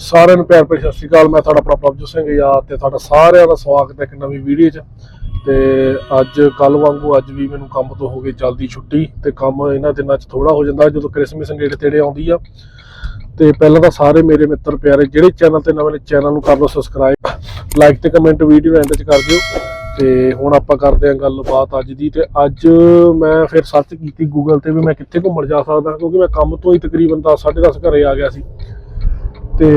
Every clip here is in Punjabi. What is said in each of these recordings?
ਸਾਰਿਆਂ ਨੂੰ ਪਿਆਰ ਭਰੀ ਸਤਿ ਸ਼੍ਰੀ ਅਕਾਲ। ਮੈਂ ਤੁਹਾਡਾ ਪ੍ਰਭਜੋਤ ਸਿੰਘ ਯਾਦ ਤੇ ਤੁਹਾਡਾ ਸਾਰਿਆਂ ਦਾ ਸਵਾਗਤ ਹੈ ਇੱਕ ਨਵੀਂ ਵੀਡੀਓ 'ਚ। ਤੇ ਅੱਜ ਕੱਲ ਵਾਂਗੂ ਅੱਜ ਵੀ ਮੈਨੂੰ ਕੰਮ ਤੋਂ ਹੋ ਗਈ ਜਲਦੀ ਛੁੱਟੀ ਤੇ ਕੰਮ ਇਹਨਾਂ ਦਿਨਾਂ 'ਚ ਥੋੜਾ ਹੋ ਜਾਂਦਾ, ਜਦੋਂ ਕ੍ਰਿਸਮਸ ਨੇੜੇ ਤੇੜੇ ਆਉਂਦੀ ਆ। ਤੇ ਪਹਿਲਾਂ ਤਾਂ ਸਾਰੇ ਮੇਰੇ ਮਿੱਤਰ ਪਿਆਰੇ, ਜਿਹੜੇ ਚੈਨਲ ਤੇ ਨਵੇਂ ਨੇ ਚੈਨਲ ਨੂੰ ਕਰ ਲਓ ਸਬਸਕ੍ਰਾਈਬ ਲਾਈਕ ਤੇ ਕਮੈਂਟ ਵੀਡੀਓ ਐਂਡ 'ਚ ਕਰ ਦਿਓ। ਤੇ ਹੁਣ ਆਪਾਂ ਕਰਦੇ ਹਾਂ ਗੱਲਬਾਤ ਅੱਜ ਦੀ। ਤੇ ਅੱਜ ਮੈਂ ਫਿਰ ਸਰਚ ਕੀਤੀ ਗੂਗਲ ਤੇ ਵੀ ਮੈਂ ਕਿੱਥੇ ਘੁੰਮਣ ਜਾ ਸਕਦਾ, ਕਿਉਂਕਿ ਮੈਂ ਕੰਮ ਤੋਂ ਹੀ ਤਕਰੀਬਨ 10 10:30 ਘਰੇ ਆ ਗਿਆ ਸੀ। ਤੇ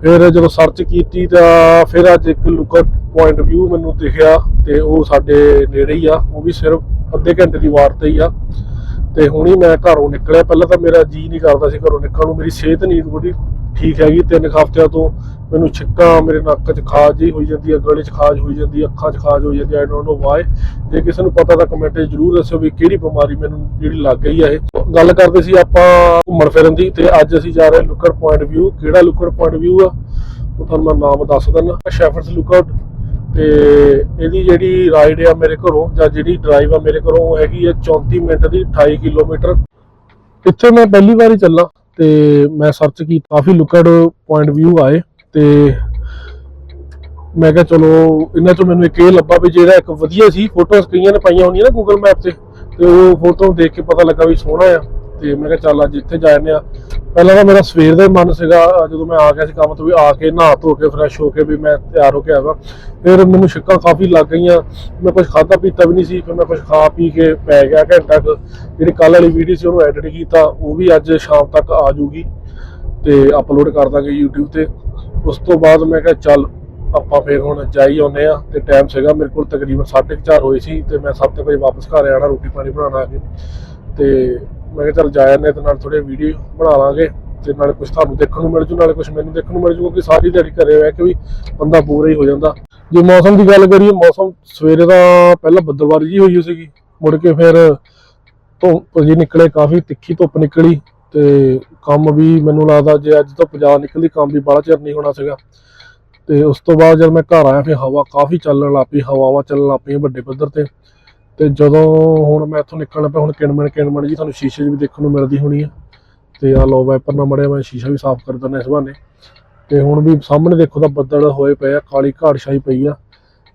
ਫਿਰ ਜਦੋਂ ਸਰਚ ਕੀਤੀ ਤਾਂ ਫਿਰ ਅੱਜ ਇੱਕ ਲੁੱਕਰ ਪੁਆਇੰਟ ਵਿਊ ਮੈਨੂੰ ਦਿਖਿਆ ਤੇ ਉਹ ਸਾਡੇ ਨੇੜੇ ਹੀ ਆ, ਉਹ ਵੀ ਸਿਰਫ ਅੱਧੇ ਘੰਟੇ ਦੀ ਵਾਰ ਤੇ ਹੀ ਆ। ਤੇ ਹੁਣੀ ਮੈਂ ਘਰੋਂ ਨਿਕਲਿਆ, ਪਹਿਲਾਂ ਤਾਂ ਮੇਰਾ ਜੀ ਨਹੀਂ ਕਰਦਾ ਸੀ ਘਰੋਂ ਨਿਕਲਣ ਨੂੰ, ਮੇਰੀ ਸਿਹਤ ਨਹੀਂ ਥੋੜੀ ਠੀਕ ਹੈਗੀ, ਤਿੰਨ ਹਫ਼ਤਿਆਂ ਤੋਂ ਮੈਨੂੰ ਛਿੱਕਾਂ ਮੇਰੇ ਨੱਕ 'ਚ ਖਾਜ ਜਿਹੀ ਹੋਈ ਜਾਂਦੀ ਹੈ ਗਲੇ 'ਚ ਖਾਜ ਹੋਈ ਜਾਂਦੀ ਹੈ ਅੱਖਾਂ 'ਚ ਖਾਜ ਹੋਈ ਜਾਂਦੀ ਹੈ ਆਈ ਡੋਨਟ ਨੋ ਵਾਈ ਜੇ ਕਿਸੇ ਨੂੰ ਪਤਾ ਤਾਂ ਕਮੈਂਟ 'ਚ ਜਰੂਰ ਦੱਸਿਓ ਵੀ ਕਿਹੜੀ ਬਿਮਾਰੀ ਮੈਨੂੰ ਜਿਹੜੀ ਲੱਗ ਗਈ ਹੈ ਇਹ। ਗੱਲ ਕਰਦੇ ਸੀ ਆਪਾਂ ਘੁੰਮਣ ਫਿਰਨ ਦੀ ਤੇ ਅੱਜ ਅਸੀਂ ਜਾ ਰਹੇ ਲੁੱਕਰ ਪੁਆਇੰਟ ਵਿਊ ਕਿਹੜਾ ਲੁੱਕਰ ਪੁਆਇੰਟ ਵਿਊ ਆ? ਉਹ ਤੁਹਾਨੂੰ ਮੈਂ ਨਾਮ ਦੱਸ ਦਿੰਦਾ। ਸ਼ੈਫਰਡਸ ਲੁੱਕਆਊਟ ਤੇ ਇਹਦੀ ਜਿਹੜੀ ਰਾਈਡ ਆ ਮੇਰੇ ਘਰੋਂ, ਜਾਂ ਜਿਹੜੀ ਡਰਾਈਵ ਆ ਮੇਰੇ ਘਰੋਂ, ਉਹ ਹੈਗੀ ਆ 34 ਮਿੰਟ ਦੀ 28 ਕਿਲੋਮੀਟਰ। ਇੱਥੇ ਮੈਂ ਪਹਿਲੀ ਵਾਰੀ ਚੱਲਾ। ਤੇ ਮੈਂ ਸਰਚ ਕੀਤੀ ਕਾਫੀ ਲੁੱਕਡ ਪੁਆਇੰਟ ਵਿਊ ਆਏ ਤੇ ਮੈਂ ਕਿਹਾ ਚਲੋ, ਇਹਨਾਂ ਚੋਂ ਮੈਨੂੰ ਇੱਕ ਇਹ ਲੱਭਾ ਵੀ ਜਿਹੜਾ ਇੱਕ ਵਧੀਆ ਸੀ ਫੋਟੋਜ਼ ਕਈਆਂ ਨੇ ਪਾਈਆਂ ਹੋਣੀਆਂ ਨਾ ਗੂਗਲ ਮੈਪ ਤੇ ਤੇ ਉਹ ਫੋਟੋ ਦੇਖ ਕੇ ਪਤਾ ਲੱਗਾ ਵੀ ਸੋਹਣਾ ਆ। ਤੇ ਮੈਂ ਕਿਹਾ ਚੱਲ ਅੱਜ ਇੱਥੇ ਜਾ ਜਾਂਦੇ ਆ ਪਹਿਲਾਂ ਤਾਂ ਮੇਰਾ ਸਵੇਰ ਦਾ ਹੀ ਮਨ ਸੀਗਾ, ਜਦੋਂ ਮੈਂ ਆ ਗਿਆ ਸੀ ਕੰਮ ਤੋਂ ਵੀ ਆ ਕੇ ਨਹਾ ਧੋ ਕੇ ਫਰੈਸ਼ ਹੋ ਕੇ ਵੀ ਮੈਂ ਤਿਆਰ ਹੋ ਕੇ ਆਵਾਂ ਫਿਰ ਮੈਨੂੰ ਛਿੱਕਾਂ ਕਾਫੀ ਲੱਗ ਗਈਆਂ, ਮੈਂ ਕੁਝ ਖਾਧਾ ਪੀਤਾ ਵੀ ਨਹੀਂ ਸੀ, ਫਿਰ ਮੈਂ ਕੁਝ ਖਾ ਪੀ ਕੇ ਪੈ ਗਿਆ ਘੰਟਾ ਕੁ। ਜਿਹੜੀ ਕੱਲ ਵਾਲੀ ਵੀਡੀਓ ਸੀ ਉਹਨੂੰ ਐਡਿਟ ਕੀਤਾ, ਉਹ ਵੀ ਅੱਜ ਸ਼ਾਮ ਤੱਕ ਆ ਜੂਗੀ ਤੇ ਅਪਲੋਡ ਕਰ ਦਾਂਗੇ YouTube ਤੇ। ਉਸ ਤੋਂ ਬਾਅਦ ਮੈਂ ਕਿਹਾ ਚੱਲ ਆਪਾਂ ਫੇਰ ਹੁਣ ਜਾਈ ਆਉਨੇ ਆ ਤੇ ਟਾਈਮ ਸੀਗਾ ਮੇਰੇ ਕੋਲ ਤਕਰੀਬਨ 4:30 ਹੋਏ ਸੀ ਤੇ ਮੈਂ 7 ਵਜੇ ਵਾਪਸ ਘਰ ਆਣਾ ਰੋਟੀ ਪਾਣੀ ਬਣਾਉਣਾ ਆ ਕੇ। ਤੇ ਮੈਂ ਕਿਹਾ ਚੱਲ ਜਾ ਆਨੇ ਤੇ ਨਾਲ ਥੋੜੇ ਵੀਡੀਓ ਬਣਾ ਲਾਂਗੇ ਤੇ ਨਾਲੇ ਕੁਝ ਤੁਹਾਨੂੰ ਦੇਖਣ ਨੂੰ ਮਿਲ ਜੂ, ਨਾਲੇ ਕੁਝ ਮੈਨੂੰ ਦੇਖਣ ਨੂੰ ਮਿਲ ਜੂ, ਕਿਉਂਕਿ ਸਾਰੀ ਦਿਹਾੜੀ ਘਰੇ ਹੋਇਆ ਕਿ ਵੀ ਬੰਦਾ ਪੂਰਾ ਹੀ ਹੋ ਜਾਂਦਾ। ਜੇ ਮੌਸਮ ਦੀ ਗੱਲ ਕਰੀਏ, ਮੌਸਮ ਸਵੇਰੇ ਦਾ ਪਹਿਲਾਂ ਬੱਦਲਵਾਰੀ ਜੀ ਹੋਈ ਸੀਗੀ, ਮੁੜ ਕੇ ਫਿਰ ਧੁੱਪ ਜੀ ਨਿਕਲੇ, ਕਾਫੀ ਤਿੱਖੀ ਧੁੱਪ ਨਿਕਲੀ ਤੇ ਕੰਮ ਵੀ ਮੈਨੂੰ ਲੱਗਦਾ ਜੇ ਅੱਜ ਤੋਂ ਪੰਜਾਬ ਨਿਕਲਦੀ, ਕੰਮ ਵੀ ਬੜਾ ਚਿਰ ਨਹੀਂ ਹੋਣਾ ਸੀਗਾ। ਤੇ ਉਸ ਤੋਂ ਬਾਅਦ ਜਦ ਮੈਂ ਘਰ ਆਇਆ, ਫਿਰ ਹਵਾ ਕਾਫੀ ਚੱਲਣ ਲੱਗ ਪਈ, ਹਵਾਵਾਂ ਚੱਲਣ ਲੱਗ ਪਈਆਂ ਵੱਡੇ ਪੱਧਰ ਤੇ। ਤੇ ਜਦੋਂ ਹੁਣ ਮੈਂ ਇੱਥੋਂ ਨਿਕਲਣਾ ਪਿਆ ਹੁਣ ਕਿਣਮਣ ਕਿਣਮਣ ਜੀ, ਤੁਹਾਨੂੰ ਸ਼ੀਸ਼ੇ 'ਚ ਵੀ ਦੇਖਣ ਨੂੰ ਮਿਲਦੀ ਹੋਣੀ ਆ। ਤੇ ਆ ਲੋ ਵਾਈਪਰ ਨਾਲ ਮੜਿਆ ਮੈਂ ਸ਼ੀਸ਼ਾ ਵੀ ਸਾਫ਼ ਕਰ ਦਿੰਦਾ ਇਸ ਬਹਾਨੇ। ਤੇ ਹੁਣ ਵੀ ਸਾਹਮਣੇ ਦੇਖੋ ਤਾਂ ਬੱਦਲ ਹੋਏ ਪਏ ਆ, ਕਾਲੀ ਘਾੜ ਪਈ ਆ।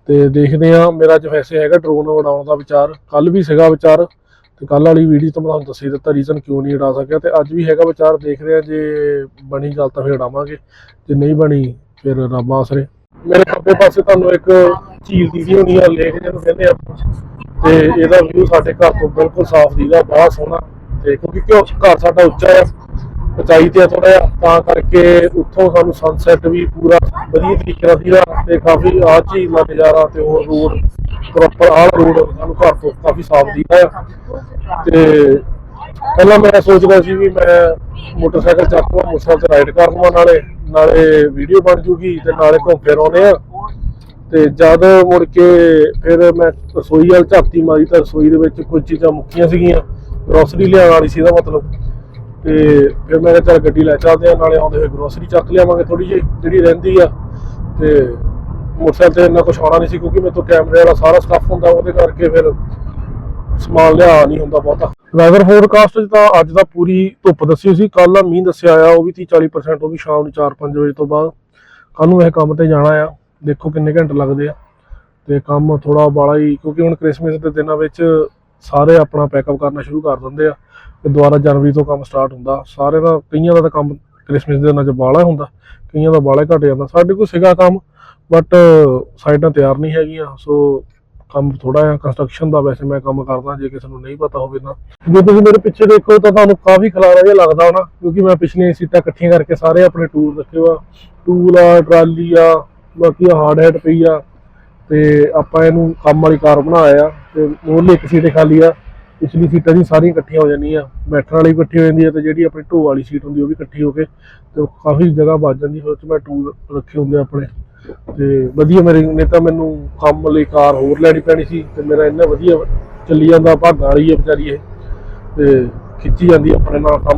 ਤੇ ਦੇਖਦੇ ਆ ਮੇਰਾ ਅੱਜ ਵੈਸੇ ਹੈਗਾ ਡਰੋਨ ਉਡਾਉਣ ਦਾ ਵਿਚਾਰ ਕੱਲ ਵੀ ਸੀਗਾ ਵਿਚਾਰ। ਤੇ ਕੱਲ ਵਾਲੀ ਵੀਡੀਓ ਤੋਂ ਮੈਂ ਤੁਹਾਨੂੰ ਦੱਸ ਦਿੱਤਾ ਰੀਜ਼ਨ ਕਿਉਂ ਨਹੀਂ ਉਡਾ ਸਕਿਆ। ਤੇ ਅੱਜ ਵੀ ਹੈਗਾ ਵਿਚਾਰ ਦੇਖਦੇ ਆ ਜੇ ਬਣੀ ਗੱਲ ਤਾਂ ਫਿਰ ਉਡਾਵਾਂਗੇ। ਜੇ ਨਹੀਂ ਬਣੀ, ਫਿਰ ਰੱਬ ਆਸਰੇ। ਮੇਰੇ ਖੱਬੇ ਪਾਸੇ ਤੁਹਾਨੂੰ ਇੱਕ ਝੀਲ ਦੀ ਵੀ ਹੋਣੀ ਆ ਲੇਕ ਜਿਹਨੂੰ ਕਹਿੰਦੇ ਆ ਤੇ ਇਹਦਾ ਵਿਊ ਸਾਡੇ ਘਰ ਤੋਂ ਬਿਲਕੁਲ ਸਾਫ਼ ਦੀਦਾ ਬਹੁਤ ਸੋਹਣਾ। ਤੇ ਕਿਉਂਕਿ ਘਰ ਸਾਡਾ ਉੱਚਾ ਆ, ਉਚਾਈ ਤੇ ਥੋੜਾ ਜਿਹਾ, ਤਾਂ ਕਰਕੇ ਉੱਥੋਂ ਸਾਨੂੰ ਸਨਸੈਟ ਵੀ ਪੂਰਾ ਵਧੀਆ ਤਰੀਕੇ ਨਾਲ ਦੀਦਾ ਤੇ ਕਾਫੀ ਆਹ ਝੀਲ ਦਾ ਨਜ਼ਾਰਾ ਤੇ ਹੋਰ ਰੋਡ ਪ੍ਰੋਪਰ ਆਹ ਰੋਡ ਸਾਨੂੰ ਘਰ ਤੋਂ ਕਾਫੀ ਸਾਫ਼ ਦੀਦਾ ਆ। ਤੇ ਪਹਿਲਾਂ ਮੈਂ ਸੋਚਦਾ ਸੀ ਵੀ ਮੈਂ ਮੋਟਰਸਾਈਕਲ ਚੱਕ ਲਵਾਂ, ਮੋਟਰਸਾਈਕਲ ਤੇ ਰਾਈਡ ਕਰ ਲਵਾਂ, ਨਾਲੇ ਨਾਲੇ ਵੀਡੀਓ ਬਣ ਜੂਗੀ ਤੇ ਨਾਲੇ ਘੁੰਮ ਫਿਰ ਆਉਨੇ ਆ। ਤੇ ਜਦ ਮੁੜ ਕੇ ਫਿਰ ਮੈਂ ਰਸੋਈ ਵਾਲ ਝਾਤੀ ਮਾਰੀ ਤਾਂ ਰਸੋਈ ਦੇ ਵਿੱਚ ਕੁਝ ਚੀਜ਼ਾਂ ਮੁੱਕੀਆਂ ਸੀਗੀਆਂ। ਗਰੋਸਰੀ ਲਿਆਉਣ ਵਾਲੀ ਸੀ ਇਹਦਾ ਮਤਲਬ। ਤੇ ਫਿਰ ਮੈਂ ਕਿਹਾ ਚੱਲ ਗੱਡੀ ਲੈ ਚੱਲਦੇ ਆ ਨਾਲੇ ਆਉਂਦੇ ਹੋਏ ਗਰੋਸਰੀ ਚੱਕ ਲਿਆਵਾਂਗੇ ਥੋੜੀ ਜਿਹੀ, ਜਿਹੜੀ ਰਹਿੰਦੀ ਆ। ਤੇ ਮੋਟਰਸਾਈਕਲ ਤੇ ਇੰਨਾ ਕੁਝ ਆਉਣਾ ਨਹੀਂ ਸੀ ਕਿਉਂਕਿ ਮੇਰੇ ਤੋਂ ਕੈਮਰੇ ਵਾਲਾ ਸਾਰਾ ਸਟੱਫ ਹੁੰਦਾ ਉਹਦੇ ਕਰਕੇ ਫਿਰ ਸਮਾਨ ਲਿਆ ਨਹੀਂ ਹੁੰਦਾ ਬਹੁਤਾ। ਵੈਦਰ ਫੋਰਕਾਸਟ 'ਚ ਤਾਂ ਅੱਜ ਦਾ ਪੂਰੀ ਧੁੱਪ ਦੱਸੀ ਸੀ ਕੱਲ ਦਾ ਮੀਂਹ ਦੱਸਿਆ ਆ, ਉਹ ਵੀ 30 40% ਉਹ ਵੀ ਸ਼ਾਮ ਨੂੰ 4-5 ਵਜੇ ਤੋਂ ਬਾਅਦ। ਕੱਲ ਨੂੰ ਇਹ ਕੰਮ ਤੇ ਜਾਣਾ ਆ। ਦੇਖੋ ਕਿੰਨੇ ਘੰਟੇ ਲੱਗਦੇ ਆ। ਤੇ ਕੰਮ ਥੋੜਾ ਬਾਲਾ ਹੀ, ਕਿਉਂਕਿ ਹੁਣ ਕ੍ਰਿਸਮਸ ਦੇ ਦਿਨਾਂ ਵਿੱਚ ਸਾਰੇ ਆਪਣਾ ਪੈਕਅਪ ਕਰਨਾ ਸ਼ੁਰੂ ਕਰ ਦਿੰਦੇ ਆ। ਤੇ ਦੁਬਾਰਾ ਜਨਵਰੀ ਤੋਂ ਕੰਮ ਸਟਾਰਟ ਹੁੰਦਾ। ਸਾਰੇ ਦਾ ਕਈਆਂ ਦਾ ਤਾਂ ਕੰਮ ਕ੍ਰਿਸਮਸ ਦੇ ਦਿਨਾਂ 'ਚ ਬਾਲਾ ਹੁੰਦਾ। ਕਈਆਂ ਦਾ ਬਾਲਾ ਘਟ ਜਾਂਦਾ। ਸਾਡੇ ਕੋਲ ਸੀਗਾ ਕੰਮ ਬਟ ਸਾਈਡਾਂ ਤਿਆਰ ਨਹੀਂ ਹੈਗੀਆਂ। ਸੋ ਕੰਮ ਥੋੜਾ ਜਿਹਾ ਕੰਸਟਰਕਸ਼ਨ ਦਾ ਵੈਸੇ ਮੈਂ ਕੰਮ ਕਰਦਾ, ਜੇ ਕਿਸੇ ਨੂੰ ਨਹੀਂ ਪਤਾ ਹੋਵੇ ਤਾਂ। ਜੇ ਤੁਸੀਂ ਮੇਰੇ ਪਿੱਛੇ ਦੇਖੋ ਤਾਂ ਤੁਹਾਨੂੰ ਕਾਫੀ ਖਲਾਰਾ ਜਿਹਾ ਲੱਗਦਾ ਹੋਣਾ, ਕਿਉਂਕਿ ਮੈਂ ਪਿਛਲੀਆਂ ਸੀਟਾਂ ਇਕੱਠੀਆਂ ਕਰਕੇ ਸਾਰੇ ਆਪਣੇ ਟੂਲ ਰੱਖੇ ਹੋਆ ਟੂਲ ਆ, ਟਰਾਲੀ ਆ ਬਾਕੀ ਹਾਰਡ ਹੈਟ ਪਈ ਆ ਤੇ ਆਪਾਂ ਇਹਨੂੰ ਕੰਮ ਵਾਲੀ ਕਾਰ ਬਣਾਇਆ ਆ ਤੇ ਮੋਰਲੀ ਇੱਕ ਸੀਟ ਖਾਲੀ ਆ, ਪਿਛਲੀ ਸੀਟਾਂ ਦੀ ਸਾਰੀਆਂ ਇਕੱਠੀਆਂ ਹੋ ਜਾਂਦੀਆਂ ਬੈਠਣ ਵਾਲੀ ਵੀ ਇਕੱਠੀ ਹੋ ਜਾਂਦੀ ਹੈ ਤੇ ਜਿਹੜੀ ਆਪਣੀ ਢੋ ਵਾਲੀ ਸੀਟ ਹੁੰਦੀ ਉਹ ਵੀ ਇਕੱਠੀ ਹੋ ਕੇ ਤੇ ਉਹ ਕਾਫੀ ਜਗ੍ਹਾ ਬਚ ਜਾਂਦੀ, ਫਿਰ ਉਹ 'ਚ ਮੈਂ ਟੂਲ ਰੱਖੇ ਹੁੰਦੇ ਆ ਆਪਣੇ। ਤੇ ਵਧੀਆ ਮੇਰੇ ਨੇ ਤਾਂ ਮੈਨੂੰ ਕੰਮ ਲਈ ਕਾਰ ਹੋਰ ਲੈਣੀ ਪੈਣੀ ਸੀ ਤੇ ਮੇਰਾ ਇੰਨਾ ਵਧੀਆ ਚੱਲੀ ਜਾਂਦਾ, ਭਾਗਾਂ ਵਾਲੀ ਹੈ ਵਿਚਾਰੀ ਇਹ। ਤੇ ਖਿੱਚੀ ਜਾਂਦੀ ਆਪਣੇ ਨਾਲ ਕੰਮ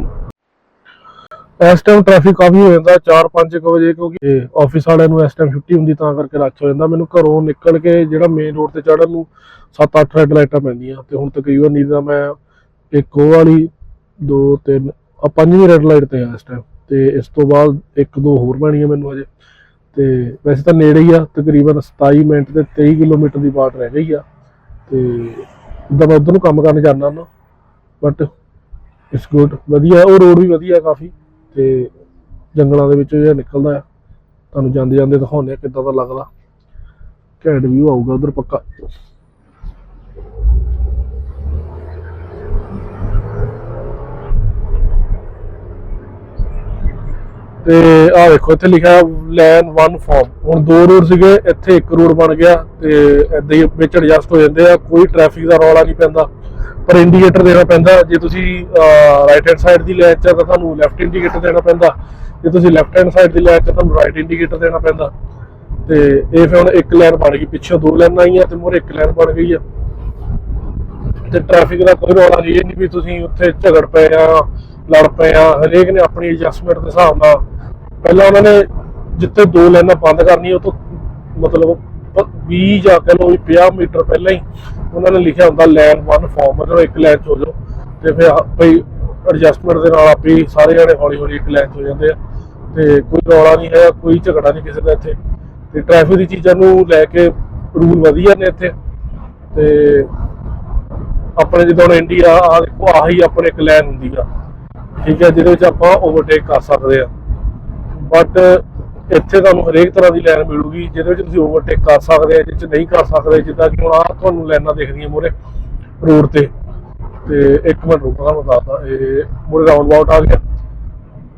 ਇਸ ਟਾਈਮ ਟ੍ਰੈਫਿਕ ਕਾਫੀ ਹੋ ਜਾਂਦਾ 4-5 ਵਜੇ, ਕਿਉਂਕਿ ਆਫਿਸ ਵਾਲਿਆਂ ਨੂੰ ਇਸ ਟਾਈਮ ਛੁੱਟੀ ਹੁੰਦੀ, ਤਾਂ ਕਰਕੇ ਰੱਛ ਹੋ ਜਾਂਦਾ। ਮੈਨੂੰ ਘਰੋਂ ਨਿਕਲ ਕੇ ਜਿਹੜਾ ਮੇਨ ਰੋਡ ਤੇ ਚੜਨ ਨੂੰ 7-8 ਰੈੱਡ ਲਾਈਟਾਂ ਪੈਂਦੀਆਂ। ਤੇ ਹੁਣ ਤਕਰੀਬਨ ਨਹੀਂ ਤਾਂ ਮੈਂ ਇੱਕ ਉਹ ਵਾਲੀ 2 3 ਆ ਪੰਜਵੀਂ ਰੈੱਡ ਲਾਈਟ ਤੇ ਆ ਇਸ ਟਾਈਮ ਤੇ ਇਸ ਤੋਂ ਬਾਅਦ ਇੱਕ ਦੋ ਹੋਰ ਬਣੀਆਂ ਮੈਨੂੰ ਹਜੇ। ਤੇ ਵੈਸੇ ਤਾਂ ਨੇੜੇ ਹੀ ਆ, ਤਕਰੀਬਨ 27 ਮਿੰਟ ਤੇ 23 ਕਿਲੋਮੀਟਰ ਦੀ ਬਾਟ ਰਹਿ ਗਈ ਆ। ਤੇ ਉਦਾਂ ਮੈਂ ਉਧਰ ਨੂੰ ਕੰਮ ਕਰਨ ਜਾਂਦਾ ਨਾ ਬਟ ਇਟਸ ਗੁੱਡ ਵਧੀਆ, ਉਹ ਰੋਡ ਵੀ ਵਧੀਆ ਕਾਫੀ। ਤੇ ਜੰਗਲਾਂ ਦੇ ਵਿੱਚੋਂ ਜਿਹੜਾ ਨਿਕਲਦਾ ਆ, ਤੁਹਾਨੂੰ ਜਾਂਦੇ ਜਾਂਦੇ ਦਿਖਾਉਂਦੇ ਆ ਕਿੱਦਾਂ ਦਾ ਲੱਗਦਾ। ਘੈਂਟ ਵਿਊ ਆਊਗਾ ਉਧਰ ਪੱਕਾ। ਤੇ ਆ ਵੇਖੋ, ਇੱਥੇ ਲਿਖਿਆ ਲੈਨ 1 ਫਾਰਮ ਹੁਣ ਦੋ ਰੋਡ ਸੀਗੇ, ਇੱਥੇ ਇੱਕ ਰੋਡ ਬਣ ਗਿਆ ਤੇ ਏਦਾਂ ਹੀ ਵਿੱਚ ਐਡਜਸਟ ਹੋ ਜਾਂਦੇ ਆ, ਕੋਈ ਟ੍ਰੈਫਿਕ ਦਾ ਰੌਲਾ ਨਹੀਂ ਪੈਂਦਾ। ਪਰ ਇੰਡੀਕੇਟਰ ਦੇਣਾ ਪੈਂਦਾ। ਜੇ ਤੁਸੀਂ ਰਾਈਟ ਹੈਂਡ ਸਾਈਡ ਦੀ ਲੈਨ ਆ ਤਾਂ ਤੁਹਾਨੂੰ ਲੈਫਟ ਇੰਡੀਕੇਟਰ ਦੇਣਾ ਪੈਂਦਾ। ਜੇ ਤੁਸੀਂ ਲੈਫਟ ਹੈਂਡ ਸਾਈਡ ਦੀ ਲੈਨ ਆ, ਤੁਹਾਨੂੰ ਰਾਈਟ ਇੰਡੀਕੇਟਰ ਦੇਣਾ ਪੈਂਦਾ। ਤੇ ਇਹ ਫਿਰ ਹੁਣ ਇੱਕ ਲਾਈਨ ਬਣ ਗਈ। ਪਿੱਛੋਂ ਦੋ ਲਾਈਨਾਂ ਆਈਆਂ ਤੇ ਮੂਹਰੇ ਇੱਕ ਲਾਈਨ ਬਣ ਗਈ ਆ। ਤੇ ਟ੍ਰੈਫਿਕ ਦਾ ਕੋਈ ਰੌਲਾ ਨਹੀਂ ਇਹ ਨਹੀਂ ਵੀ ਤੁਸੀਂ ਉੱਥੇ ਝਗੜ ਪਏ ਆ ਲੜ ਪਏ ਆ। ਹਰੇਕ ਨੇ ਆਪਣੀ ਐਡਜਸਟਮੈਂਟ ਦੇ ਹਿਸਾਬ ਨਾਲ। ਪਹਿਲਾਂ ਉਹਨਾਂ ਨੇ ਜਿੱਥੇ ਦੋ ਲਾਈਨਾਂ ਬੰਦ ਕਰਨੀਆਂ ਉਹ ਤੋਂ ਮਤਲਬ ਪ- 20 ਜਾਂ ਕਹ ਲਓ ਵੀ 50 ਮੀਟਰ ਪਹਿਲਾਂ ਹੀ ਉਹਨਾਂ ਨੇ ਲਿਖਿਆ ਹੁੰਦਾ ਲਾਈਨ 1 ਫਾਰਮ ਮਤਲਬ ਇੱਕ ਲਾਈਨ 'ਚ ਹੋ ਜਾਓ, ਤੇ ਫਿਰ ਆਪੇ ਐਡਜਸਟਮੈਂਟ ਦੇ ਨਾਲ ਆਪੇ ਸਾਰੇ ਜਣੇ ਹੌਲੀ ਹੌਲੀ ਇੱਕ ਲਾਈਨ 'ਚ ਹੋ ਜਾਂਦੇ ਆ। ਤੇ ਕੋਈ ਰੌਲਾ ਨਹੀਂ ਹੈ ਕੋਈ ਝਗੜਾ ਨਹੀਂ ਕਿਸੇ ਦਾ ਇੱਥੇ। ਤੇ ਟ੍ਰੈਫਿਕ ਦੀ ਚੀਜ਼ਾਂ ਨੂੰ ਲੈ ਕੇ ਰੂਲ ਵਧੀਆ ਨੇ ਇੱਥੇ। ਤੇ ਆਪਣੇ ਜਦੋਂ ਹੁਣ ਇੰਡੀਆ ਆ ਦੇਖੋ, ਆਹੀ ਆਪਣੇ ਇੱਕ ਲਾਈਨ ਹੁੰਦੀ ਆ। ਠੀਕ ਹੈ ਜਿਹਦੇ ਵਿੱਚ ਆਪਾਂ ਓਵਰਟੇਕ ਕਰ ਸਕਦੇ ਆ। ਬਟ ਇੱਥੇ ਤੁਹਾਨੂੰ ਹਰੇਕ ਤਰ੍ਹਾਂ ਦੀ ਲਾਈਨ ਮਿਲੂਗੀ, ਜਿਹਦੇ ਵਿੱਚ ਤੁਸੀਂ ਓਵਰਟੇਕ ਕਰ ਸਕਦੇ ਆ ਜਿਹ ਨਹੀਂ ਕਰ ਸਕਦੇ, ਜਿੱਦਾਂ ਕਿ ਹੁਣ ਆ ਤੁਹਾਨੂੰ ਲਾਈਨਾਂ ਦਿਖਦੀਆਂ ਮੂਹਰੇ ਰੋਡ ਤੇ। ਤੇ ਇੱਕ ਮਿੰਟ ਰੁਕੋ, ਮੈਂ ਦੱਸਦਾ, ਇਹ ਮੂਹਰੇ ਰਾਉਂਡ ਬਾਊਟ ਆ ਗਿਆ।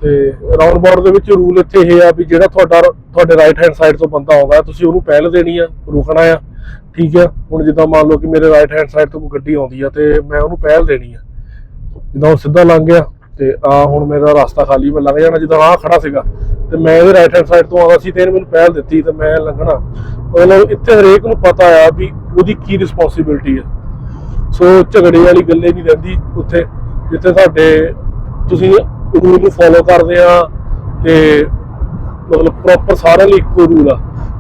ਤੇ ਰਾਉਂਡ ਬਾਊਟ ਦੇ ਵਿੱਚ ਰੂਲ ਇੱਥੇ ਇਹ ਆ ਵੀ ਜਿਹੜਾ ਤੁਹਾਡਾ, ਤੁਹਾਡੇ ਰਾਈਟ ਹੈਂਡ ਸਾਈਡ ਤੋਂ ਬੰਦਾ ਆਉਂਦਾ, ਤੁਸੀਂ ਉਹਨੂੰ ਪਹਿਲ ਦੇਣੀ ਆ, ਰੁਕਣਾ ਆ, ਠੀਕ ਆ? ਹੁਣ ਜਿੱਦਾਂ ਮੰਨ ਲਓ ਕਿ ਮੇਰੇ ਰਾਈਟ ਹੈਂਡ ਸਾਈਡ ਤੋਂ ਕੋਈ ਗੱਡੀ ਆਉਂਦੀ ਆ, ਤੇ ਮੈਂ ਉਹਨੂੰ ਪਹਿਲ ਦੇਣੀ ਆ। ਜਿੱਦਾਂ ਉਹ ਸਿੱਧਾ ਲੰਘ ਗਿਆ, ਤੇ ਆ ਹੁਣ ਮੇਰਾ ਰਸਤਾ ਖਾਲੀ, ਮੈਂ ਲੰਘ ਜਾਣਾ, ਜਿੱਦਾਂ ਆ ਖੜਾ ਸੀਗਾ। ਤੇ ਮੈਂ ਇਹਦੇ ਰਾਈਟ ਹੈਂਡ ਸਾਈਡ ਤੋਂ ਆਉਂਦਾ ਸੀ ਤੇ ਇਹਨੇ ਮੈਨੂੰ ਪਹਿਲ ਦਿੱਤੀ ਤੇ ਮੈਂ ਲੰਘਣਾ। ਮਤਲਬ ਇੱਥੇ ਹਰੇਕ ਨੂੰ ਪਤਾ ਆ ਵੀ ਉਹਦੀ ਕੀ ਰਿਸਪੌਂਸਿਬਿਲਟੀ ਆ। ਸੋ ਝਗੜੇ ਵਾਲੀ ਗੱਲੇ ਨਹੀਂ ਰਹਿੰਦੀ ਉੱਥੇ। ਜਿੱਥੇ ਸਾਡੇ ਤੁਸੀਂ ਰੂਲ ਨੂੰ ਫੋਲੋ ਕਰਦੇ ਆ ਤੇ ਮਤਲਬ ਪ੍ਰੋਪਰ ਸਾਰਿਆਂ ਲਈ ਇੱਕੋ ਰੂਲ ਆ।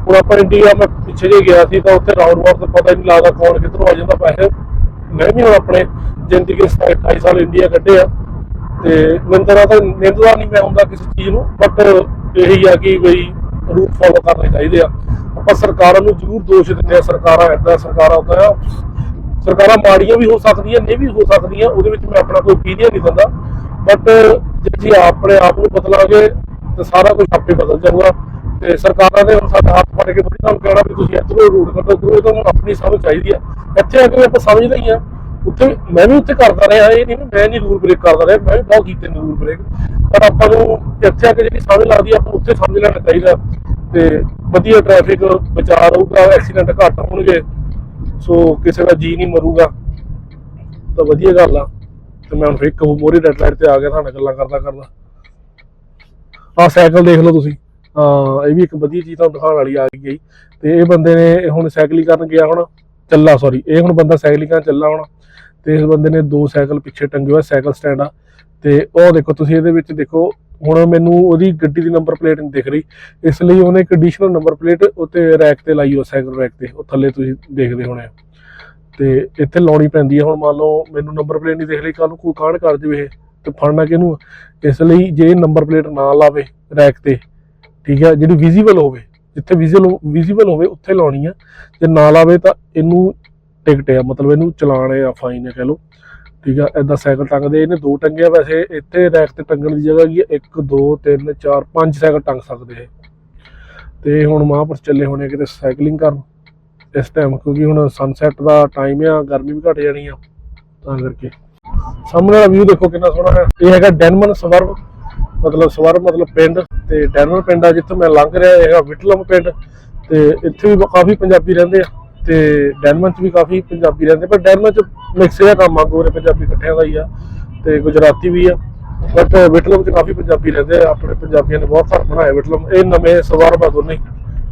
ਹੁਣ ਆਪਾਂ ਇੰਡੀਆ ਮੈਂ ਪਿੱਛੇ ਜੇ ਗਿਆ ਸੀ ਤਾਂ ਉੱਥੇ ਰਾਉਂਡ ਬਾਟ ਦਾ ਪਤਾ ਹੀ ਨਹੀਂ ਲੱਗਦਾ ਕੌਣ ਕਿੱਧਰੋਂ ਆ ਜਾਂਦਾ। ਪੈਸੇ ਮੈਂ ਵੀ ਹੁਣ ਆਪਣੇ ਜ਼ਿੰਦਗੀ ਦੇ 28 ਸਾਲ ਇੰਡੀਆ ਕੱਢੇ ਆ। ਤੇ ਮੈਨੂੰ ਤਾਂ ਤਾਂ ਨਿੰਦਦਾ ਨਹੀਂ ਮੈਂ ਹੁੰਦਾ ਕਿਸੇ ਚੀਜ਼ ਨੂੰ ਬਟ ਇਹੀ ਆ ਕਿ ਬਈ ਰੂਲ ਫੋਲੋ ਕਰਨੇ ਚਾਹੀਦੇ ਆ। ਆਪਾਂ ਸਰਕਾਰਾਂ ਨੂੰ ਜ਼ਰੂਰ ਦੋਸ਼ ਦਿੰਦੇ ਆ, ਸਰਕਾਰਾਂ ਏਦਾਂ ਸਰਕਾਰਾਂ ਉਦਾਂ ਆ। ਸਰਕਾਰਾਂ ਮਾੜੀਆਂ ਵੀ ਹੋ ਸਕਦੀਆਂ, ਨਹੀਂ ਵੀ ਹੋ ਸਕਦੀਆਂ, ਉਹਦੇ ਵਿੱਚ ਮੈਂ ਆਪਣਾ ਕੋਈ ਓਪੀਨੀਅਨ ਨਹੀਂ ਦਿੰਦਾ। ਬਟ ਜੇ ਅਸੀਂ ਆਪਣੇ ਆਪ ਨੂੰ ਬਦਲਾਂਗੇ, ਤਾਂ ਸਾਰਾ ਕੁਝ ਆਪੇ ਬਦਲ ਜਾਊਗਾ। ਤੇ ਸਰਕਾਰਾਂ ਨੇ ਹੁਣ ਸਾਡਾ ਹੱਥ ਫੜ ਕੇ ਥੋੜੀ ਤੁਹਾਨੂੰ ਕਹਿਣਾ ਵੀ ਤੁਸੀਂ ਇੱਧਰੋਂ ਰੂਟ ਕੱਢੋ, ਉੱਧਰੋਂ, ਇਹ ਤੁਹਾਨੂੰ ਆਪਣੀ ਸਮਝ ਚਾਹੀਦੀ ਆ। ਇੱਥੇ ਆ ਕੇ ਵੀ ਆਪਾਂ ਸਮਝਦੇ ਹੀ ਆ। ਉੱਥੇ ਮੈਂ ਵੀ ਉੱਥੇ ਕਰਦਾ ਰਿਹਾ, ਇਹ ਨਹੀਂ ਵੀ ਮੈਂ ਨਹੀਂ ਰੂਲ ਬ੍ਰੇਕ ਕਰਦਾ ਰਿਹਾ, ਮੈਂ ਵੀ ਬਹੁਤ ਕੀਤੇ ਨੇ ਰੂਲ ਬ੍ਰੇਕ ਪਰ ਆਪਾਂ ਨੂੰ ਇੱਥੇ ਆ ਕੇ ਜਿਹੜੀ ਸਮਝ ਲੱਗਦੀ ਆਪਾਂ ਉੱਥੇ ਸਮਝ ਲੈਣਾ ਚਾਹੀਦਾ। ਤੇ ਵਧੀਆ ਟ੍ਰੈਫਿਕ ਬਚਾ ਰਹੂਗਾ ਐਕਸੀਡੈਂਟ ਘੱਟ ਹੋਣਗੇ ਸੋ ਕਿਸੇ ਦਾ ਜੀ ਨਹੀਂ ਮਰੂਗਾ। ਤਾਂ ਵਧੀਆ ਗੱਲ ਆ। ਤੇ ਮੈਂ ਹੁਣ ਫਿਰ ਇੱਕ ਮੋਰੀ ਡੈਡ ਲਾਈਟ ਤੇ ਆ ਗਿਆ, ਤੁਹਾਡੇ ਗੱਲਾਂ ਕਰਦਾ ਕਰਦਾ। ਆਹ ਸਾਈਕਲ ਦੇਖ ਲਓ ਤੁਸੀਂ। ਹਾਂ, ਇਹ ਵੀ ਇੱਕ ਵਧੀਆ ਚੀਜ਼ ਤੁਹਾਨੂੰ ਦਿਖਾਉਣ ਵਾਲੀ ਆ ਗਈ ਤੇ ਇਹ ਬੰਦੇ ਨੇ ਹੁਣ ਸਾਈਕਲਿੰਗ ਕਰਨ ਗਿਆ ਹੁਣ, ਚੱਲਾ ਸੌਰੀ ਇਹ ਹੁਣ ਬੰਦਾ ਸਾਈਕਲਿੰਗ ਕਰਨ ਚੱਲਾ ਹੁਣ। ਤੇ ਇਸ ਬੰਦੇ ਨੇ ਦੋ ਸਾਈਕਲ ਪਿੱਛੇ ਟੰਗੇ ਹੋਏ ਸਾਈਕਲ ਸਟੈਂਡ ਆ। ਤੇ ਉਹ ਦੇਖੋ, ਤੁਸੀਂ ਇਹਦੇ ਵਿੱਚ ਦੇਖੋ, ਹੁਣ ਮੈਨੂੰ ਉਹਦੀ ਗੱਡੀ ਦੀ ਨੰਬਰ ਪਲੇਟ ਨਹੀਂ ਦਿਖ ਰਹੀ। ਇਸ ਲਈ ਉਹਨੇ ਇੱਕ ਐਡੀਸ਼ਨਲ ਨੰਬਰ ਪਲੇਟ ਉੱਤੇ ਰੈਕ ਤੇ ਲਾਈ ਹੋ ਸਾਈਕਲ ਰੈਕ ਤੇ। ਉਹ ਥੱਲੇ ਤੁਸੀਂ ਦੇਖਦੇ ਹੋਣੇ ਆ। ਤੇ ਇੱਥੇ ਲਾਉਣੀ ਪੈਂਦੀ ਹੈ ਹੁਣ ਮੰਨ ਲਓ, ਮੈਨੂੰ ਨੰਬਰ ਪਲੇਟ ਨਹੀਂ ਦਿਖ ਰਹੀ ਕੱਲ ਨੂੰ ਕੋਈ ਕਾਂਡ ਕਰ ਜਵੇ ਇਹ, ਤੇ ਫੜਨਾ ਕਿਹਨੂੰ ਇਸ ਲਈ ਜੇ ਨੰਬਰ ਪਲੇਟ ਨਾ ਲਾਵੇ ਰੈਕ ਤੇ, ਠੀਕ ਹੈ ਜਿਹੜੀ ਵਿਜ਼ੀਬਲ ਹੋਵੇ, ਜਿੱਥੇ ਵਿਜ਼ੀਬਲ ਵਿਜ਼ੀਬਲ ਹੋਵੇ, ਉੱਥੇ ਲਾਉਣੀ ਆ। ਜੇ ਨਾ ਲਾਵੇ ਤਾਂ ਇਹਨੂੰ ਟਿਕਟ ਆ, ਮਤਲਬ ਇਹਨੂੰ ਚਲਾਨ ਆ ਫਾਈਨ ਆ ਕਹ ਲਓ। ਠੀਕ ਆ ਐਦਾਂ ਸਾਈਕਲ ਟੰਗਦੇ, ਇਹਨੇ ਦੋ ਟੰਗਿਆ ਵੈਸੇ, ਇੱਥੇ ਰੈਕ ਤੇ ਟੰਗਣ ਦੀ ਜਗ੍ਹਾ ਕੀ 1 2 3 4 5 ਸਾਈਕਲ ਟੰਗ ਸਕਦੇ ਤੇ ਹੁਣ ਮਹਾਂਪੁਰ ਚੱਲੇ ਹੋਣੇ ਕਿਤੇ ਸਾਈਕਲਿੰਗ ਕਰਨ। ਇਸ ਟਾਈਮ ਕਿਉਂਕਿ ਹੁਣ ਸਨਸੈਟ ਦਾ ਟਾਈਮ ਆ, ਗਰਮੀ ਵੀ ਘਟ ਜਾਣੀ ਆ, ਤਾਂ ਕਰਕੇ। ਸਾਹਮਣੇ ਵਾਲਾ ਵਿਊ ਦੇਖੋ ਕਿੰਨਾ ਸੋਹਣਾ ਹੈ। ਇਹ ਹੈਗਾ ਡੈਨਮਨ ਸਵਰਵ ਮਤਲਬ ਸਵਰਵ ਮਤਲਬ ਪਿੰਡ। ਤੇ ਡੈਨਮਨ ਪਿੰਡ ਆ ਜਿੱਥੇ ਮੈਂ ਲੰਘ ਰਿਹਾ, ਇਹ ਹੈਗਾ ਵਿਟਲਮ ਪਿੰਡ। ਤੇ ਇੱਥੇ ਵੀ ਕਾਫੀ ਪੰਜਾਬੀ ਰਹਿੰਦੇ ਆ। ਤੇ ਡੈਨਮਨ ਚ ਵੀ ਕਾਫੀ ਪੰਜਾਬੀ ਰਹਿੰਦੇ, ਪਰ ਡੈਨਮਨ ਚ ਮਿਕਸ ਜਿਹਾ ਕੰਮ ਆ, ਗੋਰੇ ਪੰਜਾਬੀ ਇਕੱਠਿਆਂ ਦਾ ਹੀ ਆ ਤੇ ਗੁਜਰਾਤੀ ਵੀ ਆ। ਬਟ ਵਿਟਲਮ ਚ ਕਾਫੀ ਪੰਜਾਬੀ ਰਹਿੰਦੇ ਆ, ਆਪਣੇ ਪੰਜਾਬੀਆਂ ਨੇ ਬਹੁਤ ਘਰ ਬਣਾਇਆ ਵਿਟਲਮ। ਇਹ ਨਵੇਂ ਸਵਾਰ ਆ ਦੋਨੇ ਹੀ।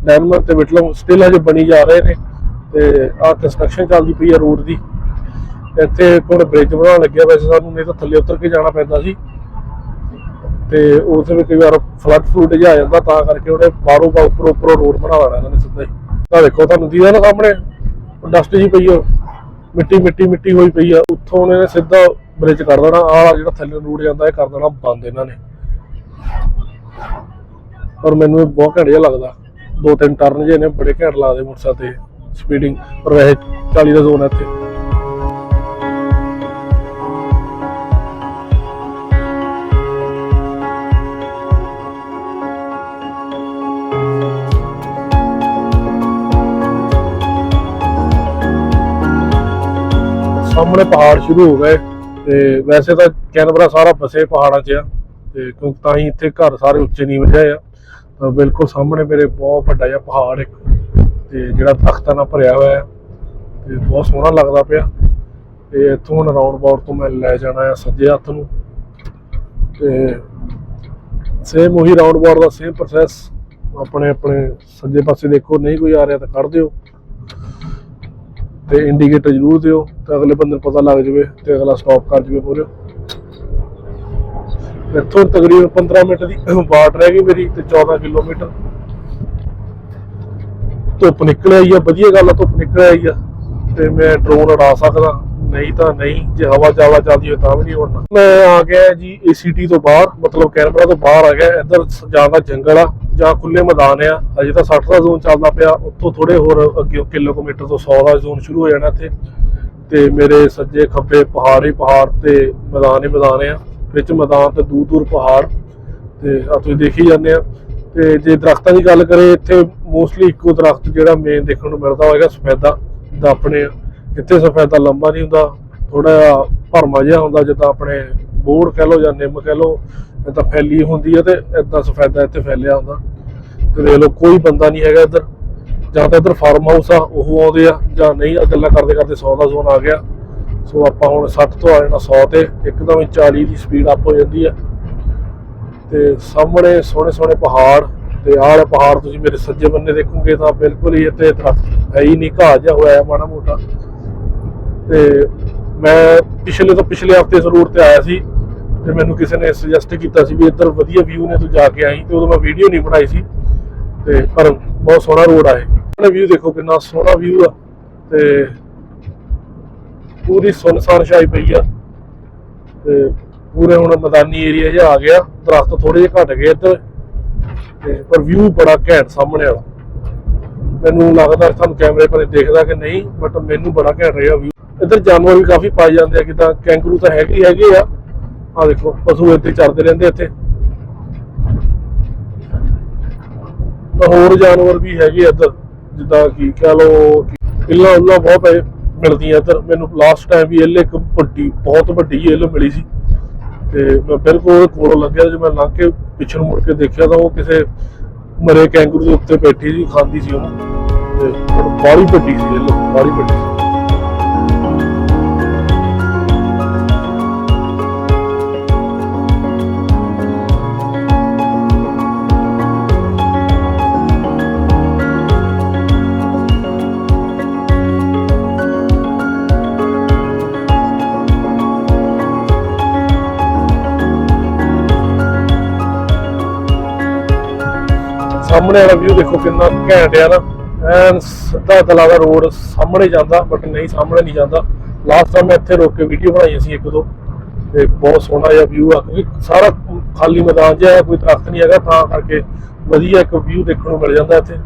ਡੈਨਮਨ ਤੇ ਵਿਟਲਮ। ਸਟਿਲ ਹਜੇ ਬਣੀ ਜਾ ਰਹੇ ਨੇ ਤੇ ਆ ਕੰਸਟਰਕਸ਼ਨ ਚੱਲਦੀ ਪਈ ਆ ਰੋਡ ਦੀ। ਇੱਥੇ ਕੋਲ ਬ੍ਰਿਜ ਬਣਾਉਣ ਲੱਗਿਆ ਵੈਸੇ ਸਾਨੂੰ, ਨਹੀਂ ਤਾਂ ਥੱਲੇ ਉਤਰ ਕੇ ਜਾਣਾ ਪੈਂਦਾ ਸੀ। ਤੇ ਉੱਥੇ ਵੀ ਕਈ ਵਾਰ ਫਲੱਡ ਫਲੂਡ ਜਿਹਾ ਆ ਜਾਂਦਾ, ਤਾਂ ਕਰਕੇ ਉਹਨੇ ਬਾਹਰੋਂ ਬਾ ਉੱਪਰੋਂ ਉੱਪਰੋਂ ਰੋਡ ਬਣਾ ਲੈਣਾ ਇਹਨਾਂ ਨੇ ਸਿੱਧਾ ਹੀ। ਤਾਂ ਦੇਖੋ ਤੁਹਾਨੂੰ ਦੀਦਾ ਨਾ ਸਾਹਮਣੇ ਡਸਟ ਜੀ ਪਈ ਆ। ਮਿੱਟੀ ਮਿੱਟੀ ਮਿੱਟੀ ਹੋਈ ਪਈ ਆ। ਉੱਥੋਂ ਉਹਨੇ ਸਿੱਧਾ ਬ੍ਰਿਜ ਕਰ ਦੇਣਾ। ਆਹ ਜਿਹੜਾ ਥੱਲੇ ਰੋਡ ਜਾਂਦਾ, ਇਹ ਕਰ ਦੇਣਾ ਬੰਦ ਇਹਨਾਂ ਨੇ। ਪਰ ਮੈਨੂੰ ਇਹ ਬਹੁਤ ਘੈਂਟ ਲੱਗਦਾ। ਦੋ ਤਿੰਨ ਟਰਨ ਜੇ ਨੇ, ਬੜੇ ਘੈਂਟ ਲੱਗਦੇ ਮੋਟਰਸਾਈਕਲ ਤੇ ਸਪੀਡਿੰਗ ਪਰ ਵੈਸੇ 40 ਦਾ ਜ਼ੋਨ ਹੈ ਇੱਥੇ। ਸਾਹਮਣੇ ਪਹਾੜ ਸ਼ੁਰੂ ਹੋ ਗਏ ਤੇ ਵੈਸੇ ਤਾਂ ਕੈਨਬਰਾ ਸਾਰਾ ਬਸੇ ਪਹਾੜਾਂ 'ਚ ਆ ਤੇ ਕਿਉਂਕਿ ਤਾਂ ਹੀ ਇੱਥੇ ਘਰ ਸਾਰੇ ਉੱਚੇ ਨਹੀਂ ਜਿਹੇ ਆ। ਤਾਂ ਬਿਲਕੁਲ ਸਾਹਮਣੇ ਮੇਰੇ ਬਹੁਤ ਵੱਡਾ ਜਿਹਾ ਪਹਾੜ ਇੱਕ ਤੇ ਜਿਹੜਾ ਤਖਤਾਂ ਨਾਲ ਭਰਿਆ ਹੋਇਆ ਹੈ ਤੇ ਬਹੁਤ ਸੋਹਣਾ ਲੱਗਦਾ ਪਿਆ। ਤੇ ਇੱਥੋਂ ਹੁਣ ਰਾਉਂਡ ਬਾਊਟ ਤੋਂ ਮੈਂ ਲੈ ਜਾਣਾ ਆ ਸੱਜੇ ਹੱਥ ਨੂੰ। ਤੇ ਸੇਮ ਉਹੀ ਰਾਉਂਡ ਬਾਊਟ ਦਾ ਸੇਮ ਪ੍ਰੋਸੈਸ ਆਪਣੇ ਆਪਣੇ ਸੱਜੇ ਪਾਸੇ ਦੇਖੋ ਨਹੀਂ ਕੋਈ ਆ ਰਿਹਾ ਤਾਂ ਕੱਢ ਦਿਓ। ਤੇ ਇੰਡੀਕੇਟਰ ਜ਼ਰੂਰ ਦਿਓ ਤੇ ਅਗਲੇ ਬੰਦੇ ਨੂੰ ਪਤਾ ਲੱਗ ਜਾਵੇ ਤੇ ਅਗਲਾ ਸਟਾਪ ਕਰ ਜਾਵੇ ਪੂਰੇ। ਇੱਥੋਂ ਤਕਰੀਬਨ 15 ਮਿੰਟ ਦੀ ਬਾਟ ਰਹਿ ਗਈ ਮੇਰੀ ਤੇ 14 ਕਿਲੋਮੀਟਰ। ਧੁੱਪ ਨਿਕਲ ਆਈ ਆ, ਵਧੀਆ ਗੱਲ ਆ, ਧੁੱਪ ਨਿਕਲ ਆਈ ਆ ਤੇ ਮੈਂ ਡਰੋਨ ਉਡਾ ਸਕਦਾ। ਨਹੀਂ ਤਾਂ ਨਹੀਂ, ਜੇ ਹਵਾ ਜ਼ਿਆਦਾ ਚੱਲਦੀ ਹੋਵੇ ਤਾਂ ਵੀ ਨਹੀਂ ਉਡਣਾ ਮੈਂ ਆ ਗਿਆ ਜੀ ਏਸੀਟੀ ਤੋਂ ਬਾਹਰ, ਮਤਲਬ ਕੈਨਬਰਾ ਤੋਂ ਬਾਹਰ ਆ ਗਿਆ, ਇੱਧਰ ਜ਼ਿਆਦਾ ਜੰਗਲ ਆ, ਜਾਂ ਖੁੱਲੇ ਮੈਦਾਨ ਆ ਅਜੇ ਤਾਂ 60 ਦਾ ਜ਼ੋਨ ਚੱਲਦਾ ਪਿਆ, ਉੱਥੋਂ ਥੋੜੇ ਹੋਰ ਅੱਗੇ ਕਿਲੋਮੀਟਰ ਤੋਂ 100 ਦਾ ਜ਼ੋਨ ਸ਼ੁਰੂ ਹੋ ਜਾਣਾ ਇੱਥੇ। ਤੇ ਮੇਰੇ ਸੱਜੇ ਖੱਬੇ ਪਹਾੜ ਹੀ ਪਹਾੜ ਤੇ ਮੈਦਾਨ ਹੀ ਮੈਦਾਨ ਆ, ਵਿੱਚ ਮੈਦਾਨ ਤੇ ਦੂਰ ਦੂਰ ਪਹਾੜ, ਤੇ ਆ ਤੁਸੀਂ ਦੇਖੀ ਜਾਂਦੇ ਆ। ਤੇ ਜੇ ਦਰਖਤਾਂ ਦੀ ਗੱਲ ਕਰੇ, ਇੱਥੇ ਮੋਸਟਲੀ ਇੱਕੋ ਦਰਖਤ ਜਿਹੜਾ ਮੇਨ ਦੇਖਣ ਨੂੰ ਮਿਲਦਾ ਹੋਏਗਾ, ਸਫੈਦਾ, ਦਾ ਆਪਣੇ ਇੱਥੇ ਸਫੈਦਾ ਲੰਬਾ ਨਹੀਂ ਹੁੰਦਾ ਥੋੜਾ ਭਰਮਾ ਜਿਹਾ ਹੁੰਦਾ, ਜਿੱਦਾਂ ਆਪਣੇ ਬੋੜ ਕਹਿ ਲਓ ਜਾਂ ਨਿੰਮ ਕਹਿ ਲਓ ਇਹ ਤਾਂ ਫੈਲੀ ਹੁੰਦੀ ਹੈ ਤੇ ਇਦਾਂ ਸਫੈਦਾ ਇੱਥੇ ਫੈਲਿਆ ਹੁੰਦਾ। ਤੇ ਦੇਖ ਲਓ, ਕੋਈ ਬੰਦਾ ਨਹੀਂ ਹੈਗਾ ਇੱਧਰ। ਜਾਂ ਤਾਂ ਇੱਧਰ ਫਾਰਮ ਹਾਊਸ ਆ, ਉਹ ਆਉਂਦੇ ਆ, ਜਾਂ ਨਹੀਂ ਗੱਲਾਂ ਕਰਦੇ ਕਰਦੇ 100 ਦਾ ਜ਼ੋਨ ਆ ਗਿਆ। ਸੋ ਆਪਾਂ ਹੁਣ 60 ਤੋਂ ਆ ਜਾਣਾ 100 ਤੇ ਇੱਕਦਮ ਹੀ 40 ਦੀ ਸਪੀਡ ਅਪ ਹੋ ਜਾਂਦੀ ਆ। ਤੇ ਸਾਹਮਣੇ ਸੋਹਣੇ ਸੋਹਣੇ ਪਹਾੜ, ਤੇ ਆਹ ਵਾਲੇ ਪਹਾੜ ਤੁਸੀਂ ਮੇਰੇ ਸੱਜੇ ਬੰਨੇ ਦੇਖੋਗੇ ਤਾਂ ਬਿਲਕੁਲ ਹੀ ਇੱਥੇ ਦਰਖਤ ਹੈ ਹੀ ਨਹੀਂ, ਘਾਹ ਜਿਹਾ ਹੋਇਆ ਮਾੜਾ ਮੋਟਾ। ਤੇ ਮੈਂ ਪਿਛਲੇ ਤੋਂ ਪਿਛਲੇ ਹਫ਼ਤੇ ਜ਼ਰੂਰ ਤੇ ਆਇਆ ਸੀ ਤੇ ਮੈਨੂੰ ਕਿਸੇ ਨੇ ਸੁਜੈਸਟ ਕੀਤਾ ਸੀ ਵੀ ਇੱਧਰ ਵਧੀਆ ਵਿਊ ਨੇ ਤੂੰ ਜਾ ਕੇ ਆਈ ਤੇ ਉਦੋਂ ਮੈਂ ਵੀਡੀਓ ਨਹੀਂ ਬਣਾਈ ਸੀ ਤੇ ਪਰ ਬਹੁਤ ਸੋਹਣਾ ਰੋਡ ਆ ਇਹ। ਵਿਊ ਦੇਖੋ ਕਿੰਨਾ ਸੋਹਣਾ ਵਿਊ ਆ ਤੇ ਪੂਰੀ ਸੁਨਸਾਨ ਛਾਈ ਪਈ ਆ ਤੇ ਪੂਰੇ ਹੁਣ ਮੈਦਾਨੀ ਏਰੀਆ ਜਿਹਾ ਆ ਗਿਆ, ਦਰਖਤ ਥੋੜੇ ਜਿਹੇ ਘਟ ਗਏ ਇੱਧਰ ਤੇ ਪਰ ਵਿਊ ਬੜਾ ਘੈਂਟ ਸਾਹਮਣੇ ਵਾਲਾ। ਮੈਨੂੰ ਲੱਗਦਾ ਤੁਹਾਨੂੰ ਕੈਮਰੇ 'ਤੇ ਦੇਖਦਾ ਕਿ ਨਹੀਂ ਬਟ ਮੈਨੂੰ ਬੜਾ ਘੈਂਟ ਰਿਹਾ ਵਿਊ ਇੱਧਰ ਜਾਨਵਰ ਵੀ ਕਾਫੀ ਪਾਏ ਜਾਂਦੇ ਆ, ਜਿੱਦਾਂ ਕੈਂਗਰੂ ਤਾਂ ਹੈਗੇ ਹੈਗੇ ਆ। ਆ ਦੇਖੋ, ਪਸ਼ੂ ਇੱਥੇ ਚਰਦੇ ਰਹਿੰਦੇ ਇੱਥੇ। ਤਾਂ ਹੋਰ ਜਾਨਵਰ ਵੀ ਹੈਗੇ ਇੱਧਰ, ਜਿੱਦਾਂ ਕਿ ਕਹ ਲੋ ਇੱਲਾਂ ਉੱਲਾਂ ਬਹੁਤ ਪਏ, ਮਿਲਦੀਆਂ ਇੱਧਰ। ਮੈਨੂੰ ਲਾਸਟ ਟਾਈਮ ਵੀ ਇੱਲ ਇੱਕ ਵੱਡੀ, ਬਹੁਤ ਵੱਡੀ ਇੱਲ ਮਿਲੀ ਸੀ। ਤੇ ਮੈਂ ਬਿਲਕੁਲ ਕੋਲ ਕੋਲੋਂ ਲੱਗਿਆ ਜਦੋਂ ਮੈਂ ਲੰਘ ਕੇ ਪਿੱਛੇ ਨੂੰ ਮੁੜ ਕੇ ਦੇਖਿਆ ਤਾਂ ਉਹ ਕਿਸੇ ਮਰੇ ਕੈਂਗਰੂ ਦੇ ਉੱਤੇ ਬੈਠੀ ਸੀ, ਖਾਂਦੀ ਸੀ ਉਹਨੂੰ। ਤੇ ਬਾੜੀ ਵੱਡੀ ਸੀ ਇੱਲ ਬਾੜੀ ਵੱਡੀ ਸੀ। ਸਾਹਮਣੇ ਵਾਲਾ ਵਿਊ ਦੇਖੋ ਕਿੰਨਾ ਘੈਂਟ ਆ ਨਾ। ਐਨ ਸਿੱਧਾ ਦਲਾ ਦਾ ਰੋਡ ਸਾਹਮਣੇ ਜਾਂਦਾ ਬਟ ਨਹੀਂ, ਸਾਹਮਣੇ ਨਹੀਂ ਜਾਂਦਾ। ਲਾਸਟ ਟਾਈਮ ਮੈਂ ਇੱਥੇ ਰੋਕ ਕੇ ਵੀਡੀਓ ਬਣਾਈ ਸੀ ਇੱਕ ਦੋ। ਤੇ ਬਹੁਤ ਸੋਹਣਾ ਜਿਹਾ ਵਿਊ ਆ, ਕਿਉਂਕਿ ਸਾਰਾ ਖਾਲੀ ਮੈਦਾਨ ਜਿਹਾ ਹੈ, ਕੋਈ ਦਰਖਤ ਨਹੀਂ ਹੈਗਾ, ਤਾਂ ਕਰਕੇ ਵਧੀਆ ਇੱਕ ਵਿਊ ਦੇਖਣ ਨੂੰ ਮਿਲ ਜਾਂਦਾ ਇੱਥੇ।